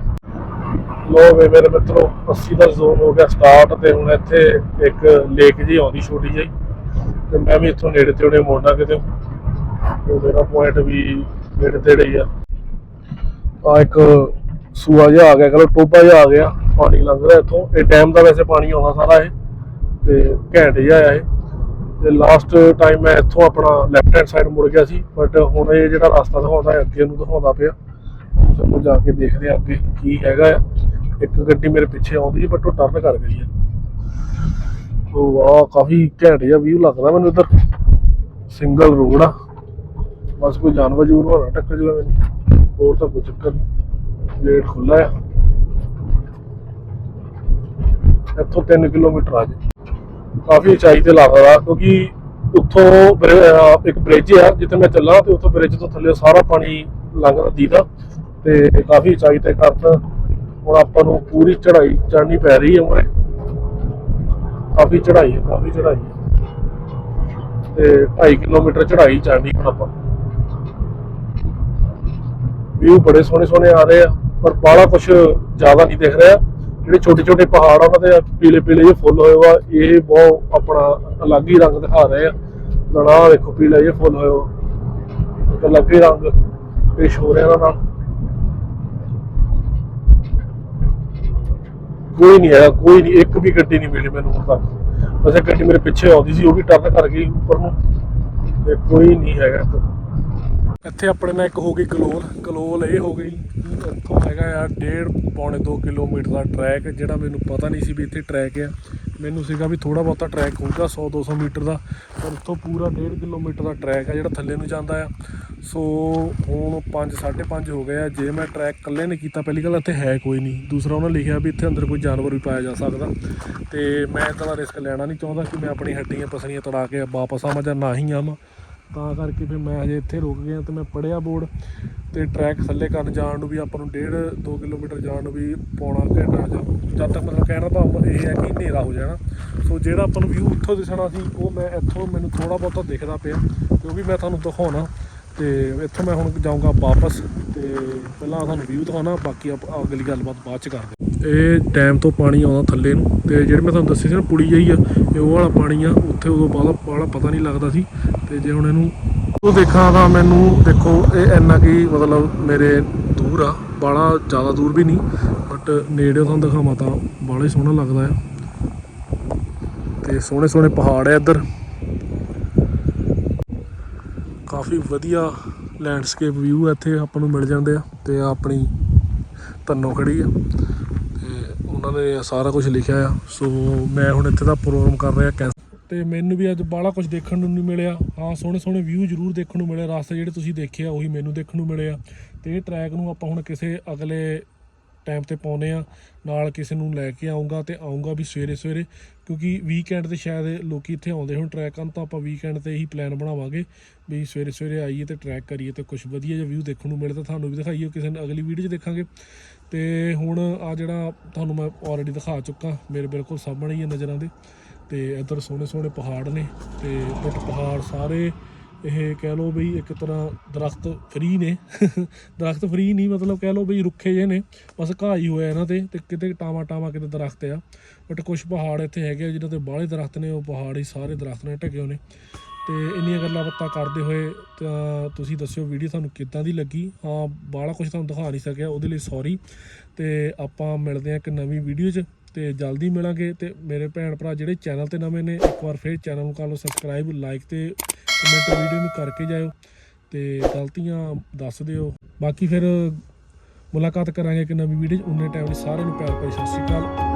ਲੋ ਵੇ ਮੇਰੇ ਮਿੱਤਰੋ 80 ਦਾ ਜ਼ੋਨ ਹੋ ਗਿਆ ਸਟਾਰਟ ਤੇ ਹੁਣ ਇੱਥੇ ਇੱਕ ਲੇਕ ਜੀ ਆਉਂਦੀ ਛੋਟੀ ਜਿਹੀ। ਤੇ ਮੈਂ ਵੀ ਇੱਥੋਂ ਨੇੜੇ ਤੇੜੇ ਮੋੜਨਾ ਕਿਤੇ। ਮੇਰਾ ਪੁਆਇੰਟ ਵੀ ਨੇੜੇ ਤੇੜੇ ਹੀ ਆ। ਆ ਇੱਕ ਸੂਆ ਜਿਹਾ ਆ ਗਿਆ ਕਹਿੰਦਾ ਟੋਬਾ ਜਿਹਾ ਆ ਗਿਆ, ਪਾਣੀ ਲੰਘ ਰਿਹਾ ਇੱਥੋਂ। ਇਹ ਡੈਮ ਦਾ ਵੈਸੇ ਪਾਣੀ ਆਉਂਦਾ ਸਾਰਾ ਇਹ, ਤੇ ਘੈਂਟ ਜਿਹਾ ਆ ਇਹ। ਤੇ ਲਾਸਟ ਟਾਈਮ ਮੈਂ ਇੱਥੋਂ ਆਪਣਾ ਲੈਫਟ ਹੈਂਡ ਸਾਈਡ ਮੁੜ ਗਿਆ ਸੀ ਬਟ ਹੁਣ ਇਹ ਜਿਹੜਾ ਰਸਤਾ ਦਿਖਾਉਂਦਾ ਹੈ, ਅੱਗੇ ਨੂੰ ਦਿਖਾਉਂਦਾ ਪਿਆ। ਚਲੋ ਜਾ ਕੇ ਦੇਖਦੇ ਆ ਅੱਗੇ ਕੀ ਹੈਗਾ ਆ। ਇੱਕ ਗੱਡੀ ਮੇਰੇ ਪਿੱਛੇ ਆਉਂਦੀ ਹੈ ਬਟ ਉਹ ਟਰਨ ਕਰ ਗਈ ਹੈ। ਉਹ ਆ ਕਾਫੀ ਘੈਂਟ ਜਿਹਾ ਵਿਊ ਲੱਗਦਾ ਮੈਨੂੰ ਇੱਧਰ। ਸਿੰਗਲ ਰੋਡ ਆ। ਬਸ ਕੋਈ ਜਾਨਵਰ ਜੂਰ ਹੋਣਾ ਟੱਕਰ ਜੂਗਾ ਮੈਨੂੰ। ਹੋਰ ਤਾਂ ਕੋਈ ਚੱਕਰ ਨਹੀਂ। ਗੇਟ ਖੁੱਲਾ ਆ। ਇੱਥੋਂ 3 ਕਿਲੋਮੀਟਰ ਆ ਜੇ। ਕਾਫੀ ਉਚਾਈ ਤੇ ਲੱਗਦਾ ਕਿਉਂਕਿ ਉੱਥੋਂ ਇੱਕ ਬ੍ਰਿਜ ਆ, ਜਿੱਥੇ ਮੈਂ ਚੱਲਾਂ ਤੇ ਉੱਥੋਂ ਬ੍ਰਿਜ ਤੋਂ ਥੱਲੇ ਸਾਰਾ ਪਾਣੀ ਲੰਘਦਾ ਦੀਦਾ। ਤੇ ਕਾਫੀ ਉਚਾਈ ਤੇ ਕਰਤਾ। ਹੁਣ ਆਪਾਂ ਨੂੰ ਪੂਰੀ ਚੜ੍ਹਾਈ ਚੜ੍ਹਨੀ ਪੈ ਰਹੀ ਹੈ ਮੋਰੇ ਕਾਫੀ ਚੜ੍ਹਾਈ ਹੈ, ਕਾਫੀ ਚੜ੍ਹਾਈ ਹੈ। ਤੇ 2.5 ਕਿਲੋਮੀਟਰ ਚੜ੍ਹਾਈ ਚੜ੍ਹਨੀ ਹੁਣ ਆਪਾਂ ਵਿਊ ਬੜੇ ਸੋਹਣੇ ਸੋਹਣੇ ਆ ਰਹੇ ਆ, ਪਰ ਬਾਹਲਾ ਕੁਝ ਜ਼ਿਆਦਾ ਨਹੀਂ ਦਿਖ ਰਿਹਾ। ਜਿਹੜੇ ਛੋਟੇ ਛੋਟੇ ਪਹਾੜ ਆ, ਉਹਨਾਂ ਦੇ ਪੀਲੇ ਪੀਲੇ ਜਿਹੇ ਫੁੱਲ ਹੋਏ ਵਾ ਇਹ ਬਹੁਤ ਆਪਣਾ ਅਲੱਗ ਹੀ ਰੰਗ ਦਿਖਾ ਰਹੇ ਆ। ਲੜਾ ਦੇਖੋ ਪੀਲੇ ਜਿਹੇ ਫੁੱਲ ਹੋਏ ਇੱਕ ਅਲੱਗ ਹੀ ਰੰਗ ਪੇਸ਼ ਹੋ ਰਿਹਾ ਨਾਲ। ਕੋਈ ਨਹੀਂ ਆਇਆ ਕੋਈ ਨਹੀਂ, ਇੱਕ ਵੀ ਗੱਡੀ ਨਹੀਂ ਮਿਲੀ ਮੈਨੂੰ ਹੁਣ ਤੱਕ। ਵੈਸੇ ਗੱਡੀ ਮੇਰੇ ਪਿੱਛੇ ਆਉਂਦੀ ਸੀ, ਉਹ ਵੀ ਟਰਨ ਕਰ ਗਈ ਉੱਪਰ ਨੂੰ। ਤੇ ਕੋਈ ਨਹੀਂ ਹੈਗਾ ਇੱਥੇ ਆਪਣੇ ਨਾਲ ਇੱਕ ਹੋ ਗਈ ਕਲੋਲ ਕਲੋਲ ਇਹ ਹੋ ਗਈ। ਇੱਥੋਂ ਹੈਗਾ ਆ ਡੇਢ ਪੌਣੇ 2 ਕਿਲੋਮੀਟਰ ਦਾ ਟਰੈਕ ਜਿਹੜਾ ਮੈਨੂੰ ਪਤਾ ਨਹੀਂ ਸੀ ਵੀ ਇੱਥੇ ਟਰੈਕ ਆ। ਮੈਨੂੰ ਸੀਗਾ ਵੀ ਥੋੜਾ ਬਹੁਤਾ ਟਰੈਕ ਹੋਊਗਾ 100 200 ਮੀਟਰ ਦਾ। ਪਰ ਇੱਥੋਂ ਪੂਰਾ ਡੇਢ ਕਿਲੋਮੀਟਰ ਦਾ ਟਰੈਕ ਆ ਜਿਹੜਾ ਥੱਲੇ ਨੂੰ ਜਾਂਦਾ ਆ। ਸੋ ਹੁਣ 5 5.5 ਹੋ ਗਏ ਆ। ਜੇ ਮੈਂ ਟਰੈਕ ਇਕੱਲੇ ਨੇ ਕੀਤਾ, ਪਹਿਲੀ ਗੱਲ ਇੱਥੇ ਹੈ ਕੋਈ ਨਹੀਂ। ਦੂਸਰਾ ਉਹਨਾਂ ਲਿਖਿਆ ਵੀ ਇੱਥੇ ਅੰਦਰ ਕੋਈ ਜਾਨਵਰ ਵੀ ਪਾਇਆ ਜਾ ਸਕਦਾ। ਤੇ ਮੈਂ ਇਦਾਂ ਦਾ ਰਿਸਕ ਲੈਣਾ ਨਹੀਂ ਚਾਹੁੰਦਾ ਕਿ ਮੈਂ ਆਪਣੀ ਹੱਡੀਆਂ ਪਸਲੀਆਂ ਤੜਾ ਕੇ ਵਾਪਸ ਆਵਾਂ ਜਾਂ ਨਾ ਹੀ ਆਵਾਂ। ਤਾਂ ਕਰਕੇ ਫਿਰ ਮੈਂ ਅਜੇ ਇੱਥੇ ਰੁਕ ਗਿਆ ਤੇ ਮੈਂ ਪੜਿਆ ਬੋਰਡ ਤੇ ਟਰੈਕ ਥੱਲੇ ਕਰਨ ਜਾਣ ਨੂੰ ਵੀ ਆਪਾਂ ਨੂੰ ਡੇਢ 2 ਕਿਲੋਮੀਟਰ ਜਾਣ ਨੂੰ ਵੀ ਪੌਣਾ ਘੰਟਾ ਜਾਂ ਜਦ ਤੱਕ ਮਤਲਬ ਕਹਿਣ ਦਾ ਭਾਵ ਇਹ ਹੈ ਕਿ ਹਨੇਰਾ ਹੋ ਜਾਣਾ। ਸੋ ਜਿਹੜਾ ਆਪਾਂ ਨੂੰ ਵਿਊ ਉੱਥੋਂ ਦਿਸਣਾ ਸੀ, ਉਹ ਮੈਂ ਇੱਥੋਂ ਮੈਨੂੰ ਥੋੜਾ ਬਹੁਤਾ ਦਿਖਦਾ ਪਿਆ ਤੇ ਉਹ ਵੀ ਮੈਂ ਤੁਹਾਨੂੰ ਦਿਖਾਉਣਾ ਤੇ ਇੱਥੋਂ ਮੈਂ ਹੁਣ ਜਾਊਂਗਾ ਵਾਪਸ ਤੇ ਪਹਿਲਾਂ ਤੁਹਾਨੂੰ ਵਿਊ ਦਿਖਾਉਣਾ, ਬਾਕੀ ਆਪਾਂ ਅਗਲੀ ਗੱਲਬਾਤ ਬਾਅਦ ਚ ਕਰਦੇ ਇਹ ਡੈਮ ਤੋਂ ਪਾਣੀ ਆਉਂਦਾ ਥੱਲੇ ਨੂੰ ਤੇ ਜਿਹੜੇ ਮੈਂ ਤੁਹਾਨੂੰ ਦੱਸੇ ਸੀ ਨਾ ਪੁੜੀ ਜਿਹੀ ਆ, ਇਹ ਉਹ ਵਾਲਾ ਪਾਣੀ ਆ, ਉੱਥੇ ਉਦੋਂ ਬਾਅਦ ਬਾਹਲਾ ਪਤਾ ਨਹੀਂ ਲੱਗਦਾ ਸੀ। ਤੇ ਜੇ ਹੁਣ ਇਹਨੂੰ ਉਹ ਦੇਖਾਂ ਤਾਂ ਮੈਨੂੰ ਦੇਖੋ, ਇਹ ਇੰਨਾ ਕੀ ਮਤਲਬ ਮੇਰੇ ਦੂਰ ਆ, ਬਾਹਲਾ ਜ਼ਿਆਦਾ ਦੂਰ ਵੀ ਨਹੀਂ ਬਟ ਨੇੜੇ ਤੁਹਾਨੂੰ ਦਿਖਾਵਾਂ ਤਾਂ ਬਾਹਲਾ ਹੀ ਸੋਹਣਾ ਲੱਗਦਾ ਆ। ਤੇ ਸੋਹਣੇ ਸੋਹਣੇ ਪਹਾੜ ਆ ਇੱਧਰ। ਕਾਫੀ ਵਧੀਆ ਲੈਂਡਸਕੇਪ ਵਿਊ ਇੱਥੇ, ਆਪਾਂ ਨੂੰ ਮਿਲ ਜਾਂਦੇ ਆ, ਤੇ ਆਪਣੀ ਤੰਨੋ ਖੜੀ ਆ। ਤੇ ਉਹਨਾਂ ਨੇ ਸਾਰਾ ਕੁਝ ਲਿਖਿਆ ਆ, ਸੋ ਮੈਂ ਹੁਣ ਇੱਥੇ ਦਾ ਪ੍ਰੋਗਰਾਮ ਕਰ ਰਿਹਾ ਕੈਂਸਲ ਤੇ ਮੈਨੂੰ ਵੀ ਅੱਜ ਬਾਹਲਾ ਕੁਝ ਦੇਖਣ ਨੂੰ ਨਹੀਂ ਮਿਲਿਆ। ਹਾਂ, ਸੋਹਣੇ ਸੋਹਣੇ ਵਿਊ ਜ਼ਰੂਰ ਦੇਖਣ ਨੂੰ ਮਿਲੇ ਰਸਤੇ ਜਿਹੜੇ ਤੁਸੀਂ ਦੇਖੇ ਆ, ਉਹੀ ਮੈਨੂੰ ਦੇਖਣ ਨੂੰ ਮਿਲੇ ਆ। ਤੇ ਇਹ ਟਰੈਕ ਨੂੰ ਆਪਾਂ ਹੁਣ ਕਿਸੇ ਅਗਲੇ ਟਾਈਮ ਤੇ ਪਾਉਨੇ ਆ। ਨਾਲ ਕਿਸੇ ਨੂੰ ਲੈ ਕੇ ਆਉਂਗਾ ਤੇ ਆਉਂਗਾ ਵੀ ਸਵੇਰੇ ਸਵੇਰੇ, ਕਿਉਂਕਿ ਵੀਕਐਂਡ ਤੇ ਸ਼ਾਇਦ ਲੋਕੀ ਇੱਥੇ ਆਉਂਦੇ ਹੁਣ ਟਰੈਕ ਕਰਨ, ਤਾਂ ਆਪਾਂ ਵੀਕਐਂਡ ਤੇ ਹੀ ਪਲਾਨ ਬਣਾਵਾਂਗੇ ਵੀ ਸਵੇਰੇ ਸਵੇਰੇ ਆਈਏ ਤੇ ਟਰੈਕ ਕਰੀਏ ਤੇ ਕੁਝ ਵਧੀਆ ਜਿਹਾ ਵਿਊ ਦੇਖਣ ਨੂੰ ਮਿਲੇ ਤਾਂ ਤੁਹਾਨੂੰ ਵੀ ਦਿਖਾਈਓ ਕਿਸੇ ਨੇ ਅਗਲੀ ਵੀਡੀਓ 'ਚ ਦੇਖਾਂਗੇ। ਤੇ ਹੁਣ ਆ ਜਿਹੜਾ ਤੁਹਾਨੂੰ ਮੈਂ ਆਲਰੇਡੀ ਦਿਖਾ ਚੁੱਕਾ, ਮੇਰੇ ਬਿਲਕੁਲ ਸਾਹਮਣੇ ਹੀ ਹੈ ਨਜ਼ਰਾਂ ਦੇ। ਤੇ ਇੱਧਰ ਸੋਹਣੇ ਸੋਹਣੇ ਪਹਾੜ ਨੇ ਤੇ ਬਟ ਪਹਾੜ ਸਾਰੇ ਇਹ ਕਹਿ ਲਓ ਬਈ ਇੱਕ ਤਰ੍ਹਾਂ ਦਰਖਤ ਫਰੀ ਨੇ। ਦਰਖਤ ਫਰੀ ਨਹੀਂ ਮਤਲਬ ਕਹਿ ਲਓ ਬਈ ਰੁੱਖੇ ਜੇ ਨੇ, ਬਸ ਘਾਹ ਹੀ ਹੋਇਆ ਇਹਨਾਂ ਤੇ ਤੇ ਕਿਤੇ ਟਾਵਾ ਟਾਵਾ ਕਿਤੇ ਦਰਖਤ ਆ। ਬਟ ਕੁਝ ਪਹਾੜ ਇੱਥੇ ਹੈਗੇ ਆ ਜਿਹਨਾਂ ਤੇ ਬਾਹਲੇ ਦਰਖਤ ਨੇ, ਉਹ ਪਹਾੜ ਹੀ ਸਾਰੇ ਦਰਖਤ ਨੇ, ਢਕੇ ਹੋਏ ਨੇ। ਤੇ ਇੰਨੀਆਂ ਗੱਲਾਂ ਬਾਤਾਂ ਕਰਦੇ ਹੋਏ ਤਾਂ ਤੁਸੀਂ ਦੱਸਿਓ ਵੀਡੀਓ ਤੁਹਾਨੂੰ ਕਿੱਦਾਂ ਦੀ ਲੱਗੀ? ਹਾਂ, ਬਾਹਲਾ ਕੁਝ ਤੁਹਾਨੂੰ ਦਿਖਾ ਨਹੀਂ ਸਕਿਆ, ਉਹਦੇ ਲਈ ਸੌਰੀ ਤੇ ਆਪਾਂ ਮਿਲਦੇ ਹਾਂ ਇੱਕ ਨਵੀਂ ਵੀਡੀਓ 'ਚ। ਤੇ ਜਲਦੀ ਮਿਲਾਂਗੇ ਤੇ ਮੇਰੇ ਭੈਣ ਭਰਾ ਜਿਹੜੇ ਚੈਨਲ ਤੇ ਨਵੇਂ ਨੇ, ਇੱਕ ਵਾਰ ਫੇਰ ਚੈਨਲ ਨੂੰ ਕਰ ਲਓ ਸਬਸਕ੍ਰਾਈਬ ਲਾਈਕ ਤੇ ਕਮੈਂਟ ਵੀਡੀਓ ਨੂੰ ਕਰਕੇ ਜਾਇਓ ਤੇ ਗਲਤੀਆਂ ਦੱਸ ਦਿਓ। ਬਾਕੀ ਫਿਰ ਮੁਲਾਕਾਤ ਕਰਾਂਗੇ ਇੱਕ ਨਵੀਂ ਵੀਡੀਓ 'ਚ। ਉਨੇ ਟਾਈਮ ਲਈ ਸਾਰਿਆਂ ਨੂੰ ਪਿਆਰ ਭਰੀ ਸਤਿ ਸ਼੍ਰੀ ਅਕਾਲ।